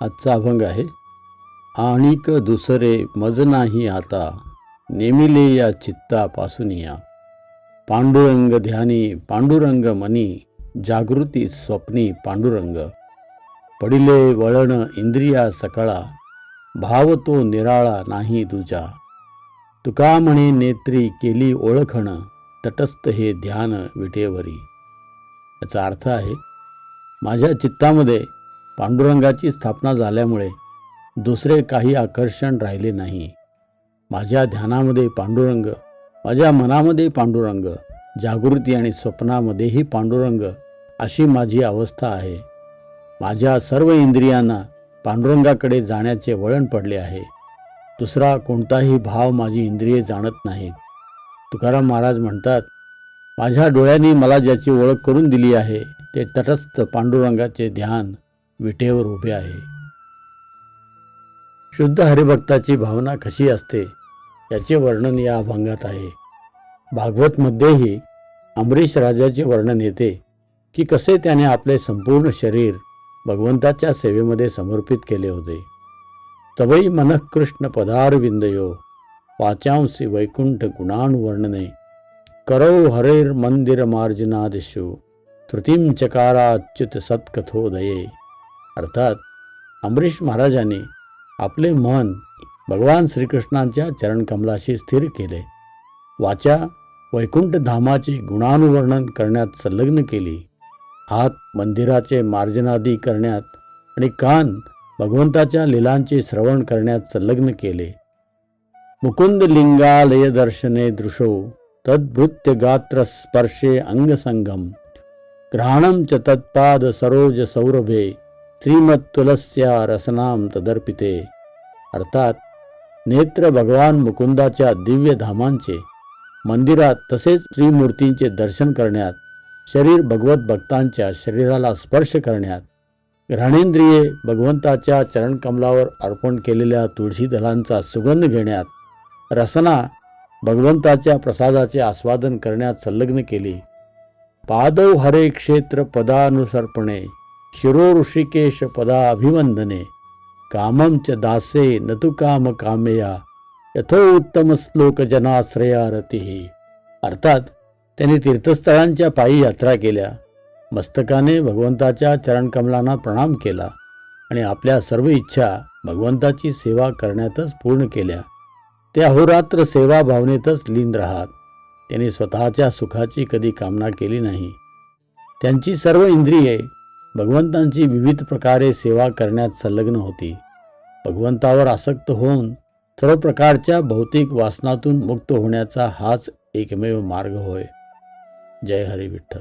आजचा अभंग आहे आणिक दुसरे मज नाही आता नेमिले या चित्तापासून या. पांडुरंग ध्यानी पांडुरंग मनी जागृती स्वप्नी पांडुरंग. पडिले वळण इंद्रिया सकळा भाव तो निराळा नाही तुझा तुका म्हणे नेत्री केली ओळखण तटस्थ हे ध्यान विटेवरी. याचा अर्थ आहे माझ्या चित्तामध्ये पांडुरंगाची स्थापना झाल्यामुळे दुसरे काही आकर्षण राहिले नाही. माझ्या ध्यानामध्ये पांडुरंग माझ्या मनामध्ये पांडुरंग जागृती आणि स्वप्नामध्येही पांडुरंग अशी माझी अवस्था आहे. माझ्या सर्व इंद्रियांना पांडुरंगाकडे जाण्याचे वळण पडले आहे. दुसरा कोणताही भाव माझी इंद्रिये जाणत नाहीत. तुकाराम महाराज म्हणतात माझ्या डोळ्यांनी मला ज्याची ओळख करून दिली आहे ते तटस्थ पांडुरंगाचे ध्यान विटेवर उभे आहे. शुद्ध हरिभक्ताची भावना कशी असते याचे वर्णन या अभंगात आहे. भागवतमध्येही अमरीश राजाचे वर्णन येते की कसे त्याने आपले संपूर्ण शरीर भगवंताच्या सेवेमध्ये समर्पित केले होते. तवई मनः कृष्ण पदारविंदयो वाचांसी वैकुंठ गुणानुवर्णने करौ हरेर मंदिर मार्जनादिशु तृतीम चकाराच्युत सत्कथोदये अर्थात अंबरीश महाराजांनी आपले मन भगवान श्रीकृष्णांच्या चरणकमलाशी स्थिर केले. वाचा वैकुंठ धामाचे गुणानुवर्णन करण्यात संलग्न केली. हात मंदिराचे मार्जनादी करण्यात आणि कान भगवंताच्या लीलांचे श्रवण करण्यात संलग्न केले. मुकुंद लिंगालय दर्शने दृशो तद्भृत्य गात्र स्पर्शे अंगसंगम. ग्रहणम च तत्पाद सरोज सौरभे श्रीमत्तुलस्या रसनाम तदर्पिते. अर्थात नेत्र भगवान मुकुंदाच्या दिव्य धामांचे मंदिरात तसेच त्रिमूर्तींचे दर्शन करण्यात शरीर भगवत भक्तांच्या शरीराला स्पर्श करण्यात घ्राणेंद्रिये भगवंताच्या चरणकमलावर अर्पण केलेल्या तुळशी दलांचा सुगंध घेण्यात रसना भगवंताच्या प्रसादाचे आस्वादन करण्यात संलग्न केली. पादव हरे क्षेत्र पदानुसर्पणे. शिरो ऋषिकेश पदा अभिवंदने कामं च दासे न तु काम कामेया। यथोत्तम श्लोक जनाश्रया रती अर्थात त्यांनी तीर्थस्थळांच्या पायी यात्रा केल्या। मस्तकाने भगवंताच्या चरणकमलांना प्रणाम केला आणि आपल्या सर्व इच्छा भगवंताची सेवा करण्यातच पूर्ण केल्या। ते अहोरात्र सेवा भावनेतच लीन राहत। त्यांनी स्वतःच्या सुखाची कधी कामना केली नाही। त्यांची सर्व इंद्रिये भगवंतांची विविध प्रकारे सेवा करण्यात संलग्न होती. भगवंतावर आसक्त होऊन सर्व प्रकारच्या भौतिक वासनातून मुक्त होण्याचा हाच एकमेव मार्ग होय. जय हरी विठ्ठल.